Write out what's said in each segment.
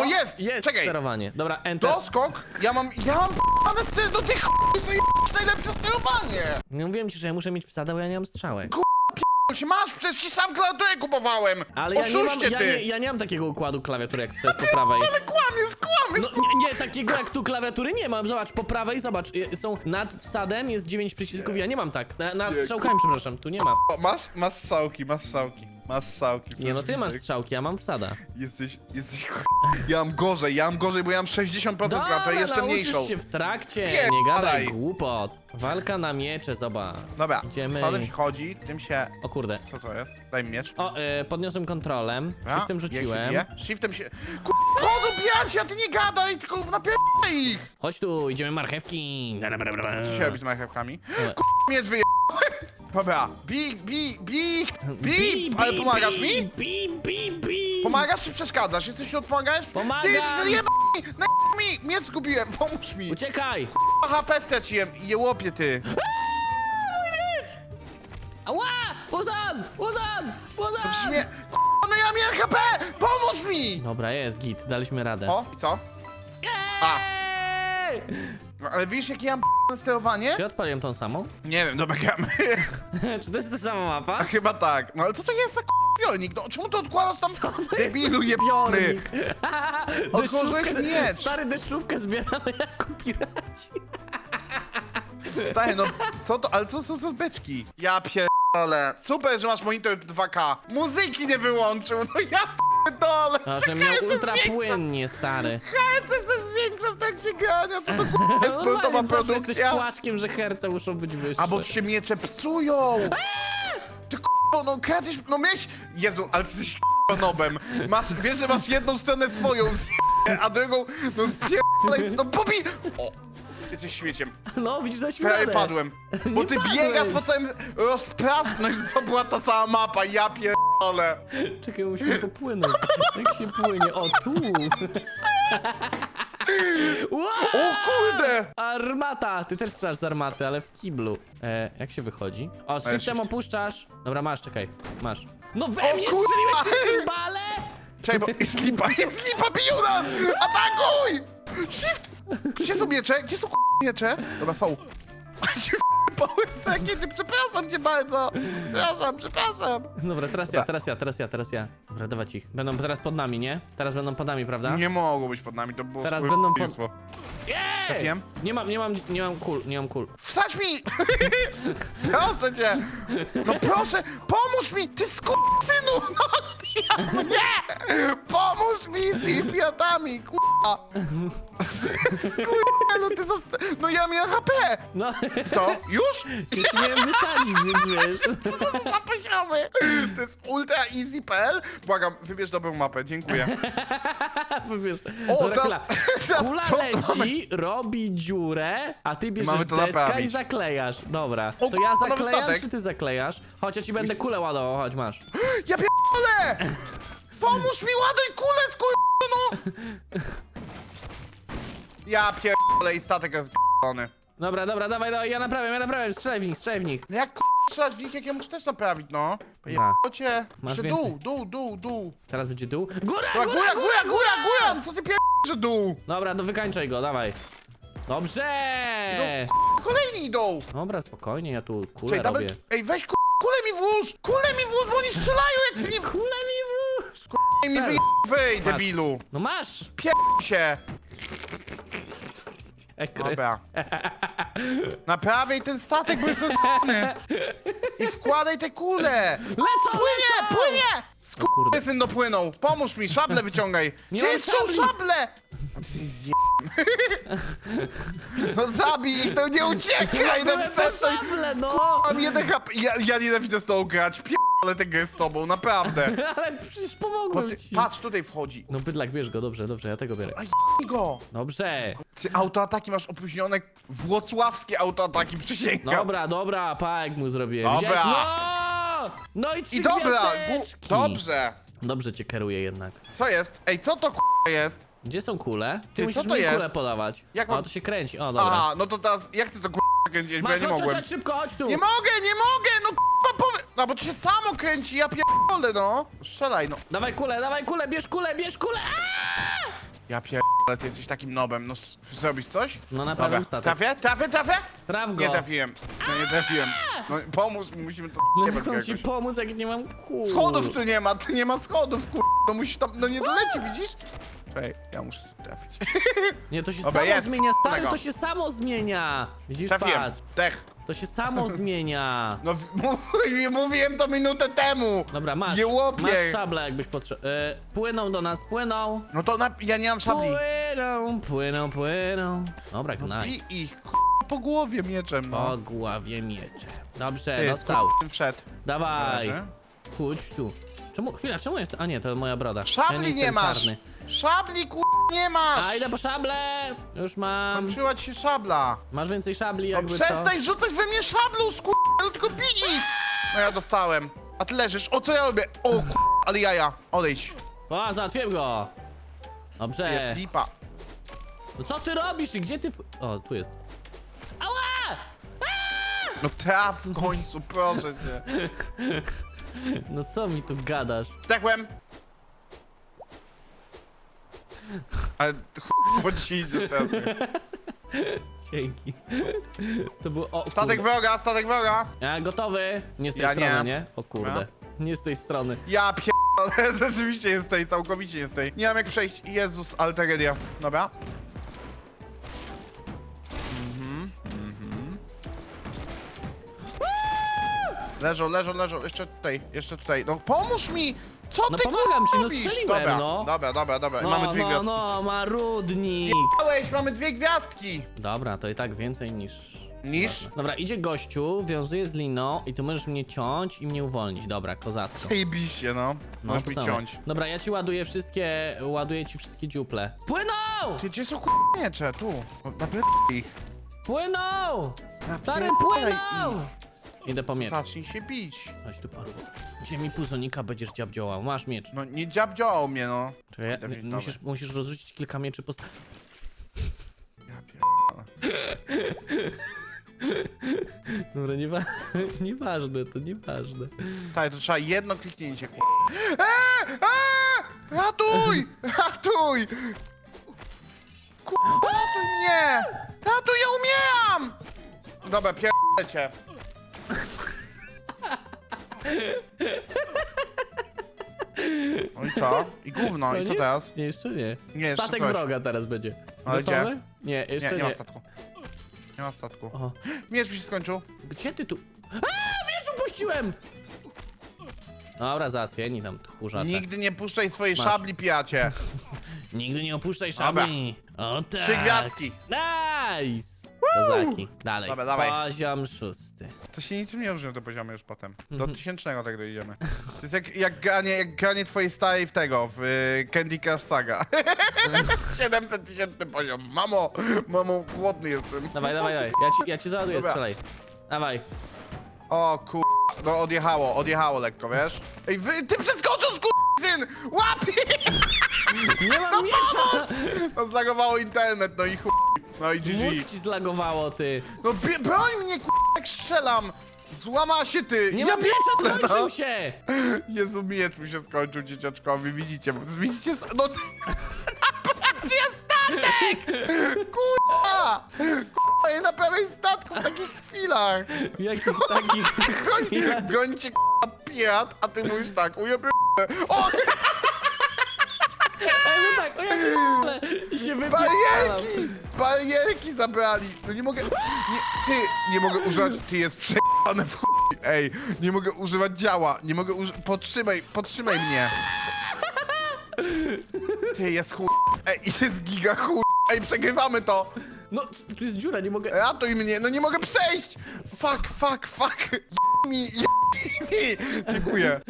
O, jest! Jest Czekaj. sterowanie. Dobra, enter. Doskok, ja mam, ja mam p***ane styl do tych sobie najlepsze sterowanie! Nie mówiłem ci, że ja muszę mieć wsadę, bo ja nie mam strzałek. Się masz, przecież ci sam klawiaturę kupowałem! Ale ja nie, mam, Oszuście ja, ty! nie, ja nie mam takiego układu klawiatury, jak to jest po prawej. Ale kłamiesz, kłamiesz! No nie, nie, takiego jak tu klawiatury nie mam. Zobacz, po prawej, zobacz, y, są nad wsadem, jest 9 przycisków, ja nie mam tak. Na, nad strzałkami, przepraszam, tu nie ma. O, masz, masz strzałki, masz strzałki, masz strzałki. Nie, no ty masz strzałki, ja mam wsada. Jesteś, jesteś. Ja mam gorzej, ja mam gorzej, bo ja mam 60% klawiaturę, jeszcze nauczysz mniejszą. się w trakcie, nie gadaj głupot. Walka na miecze, zobacz. Dobra, Idziemy sadem się chodzi, tym się... O kurde. Co to jest? Daj mi miecz. O, y, podniosłem kontrolem, Dobra, shiftem ja się rzuciłem. biję. Shiftem się... Kur... Chodzą bijać, a ty nie gadaj, tylko napierdaj ich! Chodź tu, idziemy marchewki. Dobra, dobra. Co się robi z marchewkami? Kur... Miecz wyje... Dobra, bij, bij, bij, bij, ale pomagasz mi? Bi, bi, bi. Pomagasz czy przeszkadzasz? Jesteś od pomagać? Pomagam! Ty, ty jeb... Na mi! Miecz zgubiłem, pomóż mi! Uciekaj! Aha, pestia ci jem i je łopie ty! Ała! Puzan! Śmie... K***a, no ja miałem HP! Pomóż mi! Dobra, jest git, daliśmy radę. O, i co? A. Ale wiesz jakie ja mam sterowanie? Czy odpaliłem tą samą? Nie wiem, dobra gramy. Czy to jest ta sama mapa? A chyba tak. No ale co to jest za k***piolnik? No czemu to odkładasz tam Co to debilu jest jebany? zbiornik? Otworzyłeś Deszczówkę- miecz. Stary, deszczówkę zbieramy jak piraci. Stary, no co to, ale co są za beczki? Ja pierdolę. Super, że masz monitor 2K. Muzyki nie wyłączył, no ja pierdolę. A, że miał Czekaj, ultra płynnie, stary. Se zwiększam w trakcie grania, co to k***a jest zawsze jesteś produkcja? płaczkiem, że herce muszą być wyższe. A bo ci się miecze psują! Ty k***o, no kiedyś, no mieć... Jezu, ale ty jesteś k***o nobem. Masz, wiesz, że masz jedną stronę swoją, z... a drugą, no spierdolaj, no pobij... O, jesteś śmieciem. No, widzisz, na Prawie śmiadę. padłem. Bo Nie ty padłeś. biegasz po całym rozprasz... No i to była ta sama mapa, ja pierdolę. Czekaj, musimy popłynąć. Jak się płynie? O, tu. O kurde! Armata! Ty też strzelasz z armaty, ale w kiblu. E, jak się wychodzi? O, shift. opuszczasz. Dobra, masz, czekaj. Masz. No we O mnie kurwa! strzeliłeś cymbale! Czekaj, bo jest lipa, jest lipa, biją nas! Atakuj! Shift! Gdzie są miecze? Gdzie są k***a miecze? Dobra, są. A za kiedy, przepraszam cię bardzo! Przepraszam, przepraszam! Dobra, teraz ja, Dobra. teraz ja, teraz ja, teraz ja. Dobra, dawać ich. Będą teraz pod nami, nie? Teraz będą pod nami, prawda? Nie mogą być pod nami, to było Teraz będą. Ej! Trafiłem? Nie mam, nie mam, nie mam kul, nie mam kul. Wsadź mi! proszę cię! No proszę, pomóż mi! Ty synu! No ja, nie! Pomóż mi z tymi piratami, k***a! Skurwielu, ty zosta... No ja miałem HP! No, Co? Już? Ja ci miałem wysadzić, więc wiesz. Co to są za poziomy? To jest ultra easy.pl? Błagam, wybierz dobrą mapę, dziękuję. Wiesz. O, Dobra, teraz- Kula co leci, robi dziurę, a ty bierzesz Mamy to deskę i naprawić. zaklejasz. Dobra, O, to ja kurwa, zaklejam, statek. czy ty zaklejasz? Chodź, ja ci będę kulę ładował, chodź, masz. Ja pierdolę! Pomóż mi, ładuj kulę, skurwielu! Ja pierdolę i statek jest p***ony. Dobra, dobra, dawaj, dawaj, ja naprawiam, ja naprawiam, strzelaj w nich, strzelaj w nich. No jak k***a strzelać w nich, jak ja muszę też naprawić, no? Dobra. Cię. Masz więcej. dół, dół, dół, dół. Teraz będzie dół. Góra, Dobra, góra, góra, góra, góra, góra! Co ty pierdolę, że dół? Dobra, no wykańczaj go, dawaj. Dobrze! Kolejni idą! Dobra, spokojnie, ja tu kulę Czekaj, robię. Ej, weź k***, kulę mi włóż! Kulę mi włóż, bo oni strzelają, jak ty nie w... Kule mi włóż! Ej, mi wyj... Wyj, debilu! No masz! Pier... się! Ekry. Dobra. Naprawiaj ten statek, bo jest rozwalony. I wkładaj te kule! Lecą, Płynie, lecą! płynie! O kurde. Skurwysyn dopłynął! Pomóż mi, szable wyciągaj! Nie Gdzie mam są szabli. szable? A ty zje... No zabij ich, to nie uciekaj, no Byłem przestań! szable, no! Mam jeden HP, ja, ja nienawidzę z tą grać, ale tę grę z tobą, naprawdę! Ale przecież Bo pomogłem ty, ci. patrz, tutaj wchodzi. No bydlak, bierz go, dobrze, dobrze, ja tego biorę. Aj, go! Dobrze. Ty autoataki masz opóźnione, włocławskie autoataki, przysięgam. Dobra, dobra, pa, jak mu zrobiłem. Dobra. Widziałeś? No! No i trzy I dobra, gwiazdeczki. dobrze. Dobrze cię kieruję jednak. Co jest? Ej, co to k***a jest? Gdzie są kule? Ty, Ty, musisz co to mi jest? kulę podawać. Jak O, mam- to się kręci. O, dobra. Aha, no to teraz, jak ty to k***a kręciłeś, bo ja Masz, nie chodź, chodź, mogłem. chodź, szybko, chodź tu. Nie mogę, nie mogę, no k***a. No bo to się samo kręci, ja pierdolę, no. Strzelaj, no. Dawaj kulę, dawaj kulę, bierz kulę, bierz kulę! Ja pierdolę, ty jesteś takim nobem, no s- zrobisz coś? No naprawiam Dobra, statek. trafię, trafię, trafię? Traf go. Nie trafiłem, no nie trafiłem. No pomóż, musimy to No nie jak mam ci jakoś. pomóc, jak nie mam kół? Schodów tu nie ma, tu nie ma schodów, kur... No musi tam, no nie doleci, widzisz? Czekaj, ja muszę trafić. Nie, to się Dobra, samo jest. zmienia, stary, Tego. to się samo zmienia. Widzisz, Trafiłem, patrz, zdech. to się samo zmienia. No w- mówiłem to minutę temu. Dobra, masz, Jełopie. masz szablę jakbyś potrzebował. E, płyną do nas, płyną. No to na, ja nie mam szabli. Płyną, płyną, płyną. Dobra, gnaj. I ich po głowie mieczem, no. Po głowie miecze. Dobrze, Ty, dostał. wszedł. Dawaj, Leży. chodź tu. Czemu, chwila, czemu jest... A nie, to moja broda. Szabli nie, jestem masz! Czarny. Szabli kur... nie masz! A, idę po szable! Już mam. Skończyła ci się szabla. Masz więcej szabli, No jakby przestań rzucać we mnie szablą, skur... tylko bij! No ja dostałem. A ty leżysz. O, co ja robię? O, kur... ale jaja. Odejdź. O, załatwiłem go! Dobrze. Jest lipa. No co ty robisz i gdzie ty... w- O, tu jest. Ała! No traf w końcu, proszę cię. No co mi tu gadasz? Zdechłem. Ale chuj, bo ci idzie teraz. Dzięki. To było... O, Statek kurde. wroga, statek wroga. Ja gotowy. Nie z tej Ja strony, nie. nie. O kurde. Nie z tej strony. Ja pierdolę, rzeczywiście jest tej, całkowicie jest tej. Nie mam jak przejść. Jezus, ale tragedia. Dobra. Leżą, leżą, leżą. Jeszcze tutaj, jeszcze tutaj. No pomóż mi! Co No ty pomagam ci, no robisz? strzeliłem, dobra, no. Dobra, dobra, dobra. No, mamy dwie no, gwiazdki. no, marudnik. Zjebałeś, mamy dwie gwiazdki! Dobra, to i tak więcej niż... Niż? Ważne. Dobra, idzie gościu, wiązuje z liną i ty możesz mnie ciąć i mnie uwolnić. Dobra, kozacko. Zajebiście, no. No, Możesz to mi samo. ciąć. Dobra, ja ci ładuję wszystkie, ładuję ci wszystkie dziuple. Płyną! Ty, gdzie są ku... miecze? Tu. Napierdolę ich. Płyną! Stary, Napierdolę płyną! ich. Idę po miecz. Zacznij się bić. Chodź tu paru. Gdzie mi puzonika będziesz dziab działał? Masz miecz. No nie dziab działał mnie, no. Czekaj, Idę wziąć musisz, musisz rozrzucić kilka mieczy post... Ja pierdolę. Dobra, niewa nieważne, to nieważne. Stary, to trzeba jedno kliknięcie, ku... Eee! Eee! Ratuj! Ratuj! Ku... Ratuj mnie! Ratuj, ja umieram! Dobra, pierdolę cię. No i co? I gówno, i co Koniec? teraz? Nie, jeszcze nie. Nie, jeszcze Statek coś. wroga teraz będzie. Ale Gotowy? gdzie? Nie, jeszcze Nie, nie. nie ma statku. Nie ma statku. O, Miecz mi się skończył. gdzie ty tu... A, miecz upuściłem! Dobra, załatwieni tam tchórzacze. Nigdy nie puszczaj swojej Masz. szabli, pijacie. Nigdy nie opuszczaj szabli. O tak. Trzy gwiazdki. Nice! Kozaki. Dalej. Dobra, dawaj. Poziom szósty. To się niczym nie różnią te poziomy już potem. Do Mhm. tysięcznego tak dojdziemy. To jest jak, jak, granie, jak granie twojej starej w tego, w y, Candy Crush Saga. 700 tysięczny poziom. Mamo, mamo, głodny jestem. Dawaj, dawaj, dawaj. Ja ci, ja ci załaduję, Dobra. strzelaj. Dawaj. O kur... No odjechało, odjechało lekko, wiesz? Ej, wy, ty przeskoczył syn! Łapie! Nie mam miecza! No zlagowało internet, no i chuj. No i GG. Mózg ci zlagowało, ty. No bie- broń mnie, kur... jak strzelam! Złama się ty! Nie Ja mam miecza, pierdolę, no. skończył się! Jezu, miecz mi się skończył dzieciaczkowi, widzicie? Widzicie? s- No ty... Naprawię statek! Kurwa! Kurwa, ja naprawię statku w takich chwilach! W jakich takich Goń, gońcie kurwa pirat, a ty mówisz tak, ujebie O, Ale no tak, o jak ale I się wypierdalam. barierki! Barierki zabrali! No nie mogę... Nie, ty, nie mogę używać... Ty jest przejebane w chuj! Ej, nie mogę używać działa, nie mogę użyć... Podtrzymaj, podtrzymaj mnie! Ty, jest chuj... Ej, jest giga chuj! Ej, przegrywamy to! No, tu jest dziura, nie mogę... Ratuj mnie, no nie mogę przejść! Fuck, fuck, fuck! J mi, j mi! Dziękuję.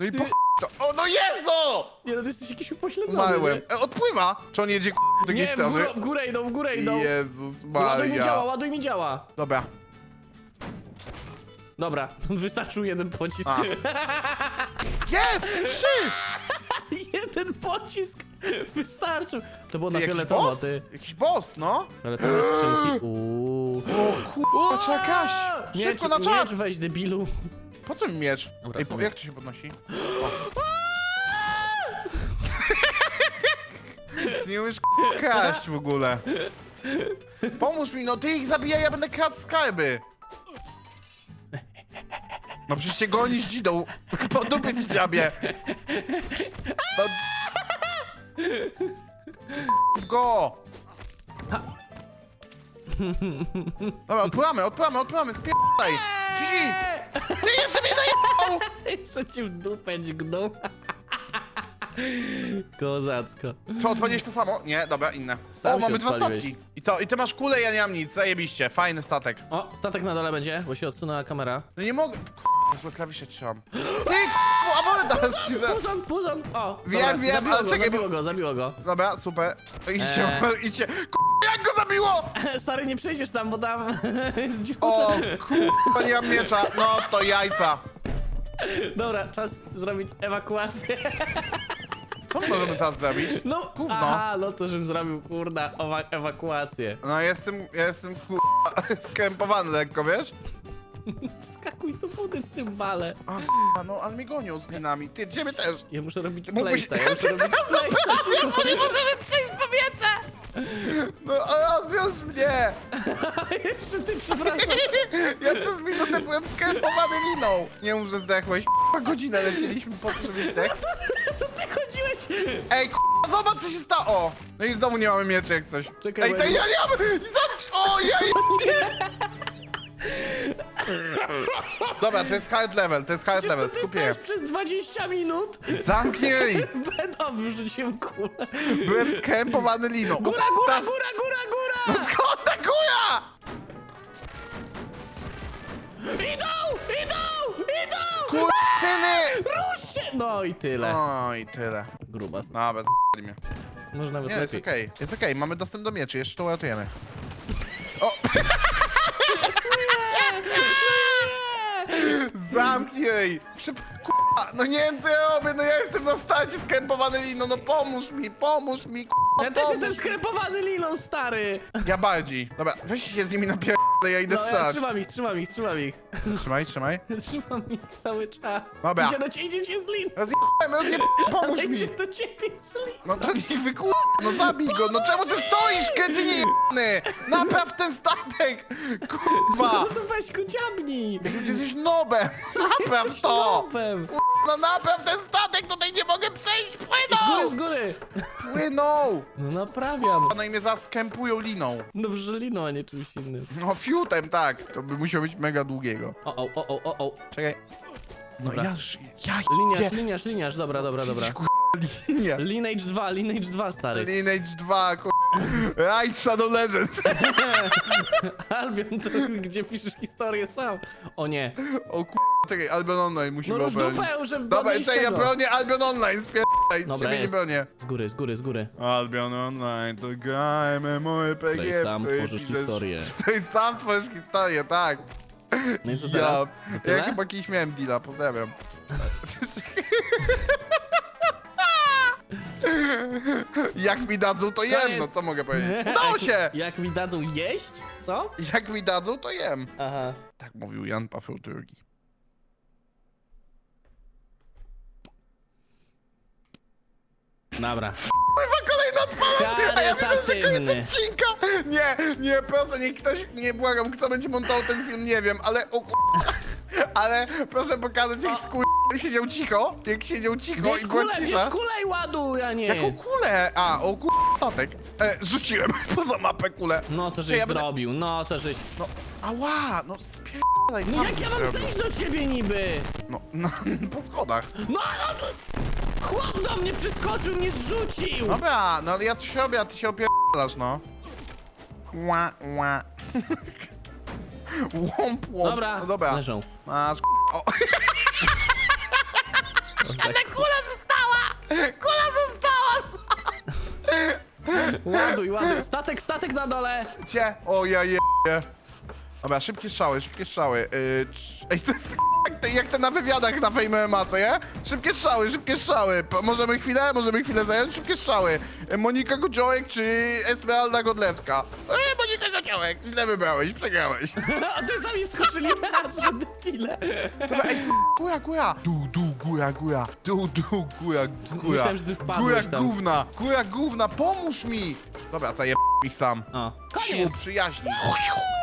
No i Ty- po to. O, no Jezu! Nie no, ty jesteś jakiś upośledzony, Umarłem. nie? E, odpływa! Czy on jedzie z drugiej Nie, w strony? górę, w górę idą, w górę idą. Jezus Ładuj mi działa, Maria. ładuj mi działa. Dobra. Dobra, wystarczył jeden pocisk. A. Jest! Trzy! jeden pocisk wystarczył. To było Ty, na jakiś fioletowo, boss? ty. Jakiś boss, no? Fioletowe skrzynki. Uuu. O kurwa, trzeba! Miecz, Szybko na czas! weź, debilu. Po co mi miecz? Dobra, Ej, po, jak to się podnosi? Ty nie umiesz kraść w ogóle. Pomóż mi, no ty ich zabijaj, ja będę kradł skarby. No przecież cię gonisz dzidą. Po dupie ci dziabie. No... Z- Go! Dobra, odpływamy, odpływamy, odpływamy, spierdaj! Ty jeszcze mnie najebał! Jeszcze ci w dupę dźgnął. Kozacko. Co, odpaliłeś to samo? Nie, dobra, inne. Sam o, się mamy dwa odpaliłeś. statki. I co, i ty masz kulę, ja nie mam nic, zajebiście, fajny statek. O, statek na dole będzie, bo się odsunęła kamera. No nie mogę, k***a, złe klawisze trzymam. Ty, k***a, a może dasz ci za... Puzon, puzon! O, Wiem, wiem, zabiło ale go, czekaj, zabiło go, zabiło go. Dobra, super. Idźcie, Eee. idźcie. K***a, zabiło? Stary, nie przejdziesz tam, bo tam jest dziura. O, k***a, nie mam miecza. No, to jajca. Dobra, czas zrobić ewakuację. Co my możemy teraz zrobić? No, Gówno. aha, no to żebym zrobił, kurda, ewa ewakuację. No, jestem, ja jestem, k***a, skrępowany lekko, wiesz? Wskakuj do wody, cymbale. A, k***a, no, ale mnie gonią z linami. Ty, ciebie też. Ja muszę robić Mógłbyś- playsa, ja muszę robić playsa. Nie możemy przejść w powietrze! No, a rozwiąż mnie! Jeszcze ty, przepraszam. Ja przez minutę byłem skrępowany liną. Nie mów, że zdechłeś. K***a, godzinę lecieliśmy po to, żeby zdech. To ty chodziłeś. Ej, k***a, zobacz co się stało! O! No i znowu nie mamy mieczy jak coś. Czekaj, Ej, bo to ja- ja nie mam! Zobacz! O, ja Dobra, to jest hard level, to jest hard Przecież level, to ty skupię. stałeś przez 20 minut. Zamknij! Będą wyrzuciłem kulę. Byłem skrępowany liną. O, Góra, góra, teraz- góra, góra, No góra! skąd ta góra? Idą, idą, idą! Kurcyny! Rusz się! No i tyle. No i tyle. Grubas. Dobra, z***li mnie. Może nawet Nie, jest lepiej. okej, jest okej, mamy dostęp do mieczy, jeszcze to uratujemy. O! Zamknij! Prze... Kurwa, no nie wiem co ja robię, no ja jestem na stacie skrępowany liną, no pomóż mi, pomóż mi, kurwa, Ja też pomóż jestem mi. skrępowany liną, stary! Ja bardziej. Dobra, weź się z nimi napier... ja idę No, ja strzelać. trzymam ich, trzymam ich, trzymam ich. Trzymaj, trzymaj. Trzymam ich cały czas. Dobra. Idzie do ciebie, idzie cię z lin. Rozjebałem, rozjebałem, pomóż Ale mi! idzie do ciebie z lin. No to niech wykur... No zabij go, no czemu ty stoisz, kretynie jebany? Napraw ten statek! Kurwa! No to weź go dziabnij. Jesteś nobem! Napraw to! Nobem. No napraw ten statek, tutaj nie mogę przejść! Z góry, z góry. Płyną! No naprawiam. No i mnie zaskępują liną. Dobrze liną, a nie czymś innym. No fiutem, tak. To by musiało być mega długiego. O, o, o, o, o, o. Czekaj. No Dobra. ja... ż- Ja... Liniarz, je- liniarz, liniarz, dobra, dobra, dobra. Jesteś, linia. Lineage 2, Lineage 2, stary. Lineage 2, kur... Raid Shadow Legends. Albion, to gdzie piszesz historię sam. O nie. O kur... Czekaj, Albion Online No musimy rusz obronić. dupę, żeby Dobra, czekaj, ja bronię Albion Online, spierdaj, Dobra, ciebie nie jest. bronię. Z góry, z góry, z góry. Albion Online, to gra MMORPG. Tutaj sam to jest- tworzysz to jest- historię. Tutaj sam tworzysz historię, tak. No i co teraz? Ja, To tyle? ja chyba kiedyś miałem deala, pozdrawiam. Jak mi dadzą, to jem, jest- no co mogę powiedzieć. Udało się! Jak mi dadzą jeść? Co? Jak mi dadzą, to jem. Aha. Tak mówił Jan Paweł II. Dobra. Chyba kolejny odpalasz, a ja myślę, że koniec Charytatywny. odcinka. Nie, nie, proszę, niech ktoś, nie błagam, kto będzie montował ten film, nie wiem, ale o Ale proszę pokazać, jak skur... siedział cicho, jak siedział cicho Bierz i była kulę, bierz cisza. kulę i ładuj, a nie. Jaką kulę? A, o ku... statek. E, rzuciłem poza mapę kulę. No to Czy żeś ja będę- zrobił, no to żeś... No, ała, no spierdalaj, No sam jak ja coś mam zrobił. zejść do ciebie niby? No, no, po schodach. No, no to... Chłop do mnie przyskoczył, mnie zrzucił! Dobra, no ale ja coś robię, a ty się opierdalasz, no. Ła, ła. Łomp, łomp. Dobra, no dobra. leżą. Masz, o. Za- Kula została! Kula została! Ładuj, ładuj. Statek, statek na dole! Gdzie? O, ja je... Dobra, szybkie strzały, szybkie strzały. Yy, cz- Ej, to jest jak te, jak te na wywiadach na Fame MMA, co nie? Szybkie strzały, szybkie strzały. Po- Możemy chwilę, możemy chwilę zająć? Szybkie strzały. Yy, Monika Godziołek czy Esmeralda Godlewska? Ej, uciekaj kociołek, źle wybrałeś, przegrałeś. A ty sami wskoczyli raz, że debile. Dobra, ej, góra, góra. Dół, dół, góra, góra. Dół, dół, góra, góra. Myślałem, że ty wpadłeś Góra tam. gówna, góra gówna, pomóż mi. Dobra, zajeb ich sam. O, Siłą koniec. przyjaźni.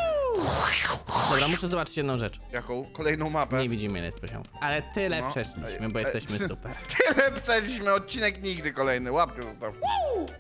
Dobra, muszę zobaczyć jedną rzecz. Jaką? Kolejną mapę. Nie widzimy ile jest poziomów. Ale tyle No. przeszliśmy, bo Ej, jesteśmy ej, super. Tyle przeszliśmy, odcinek nigdy kolejny. Łapkę zostaw.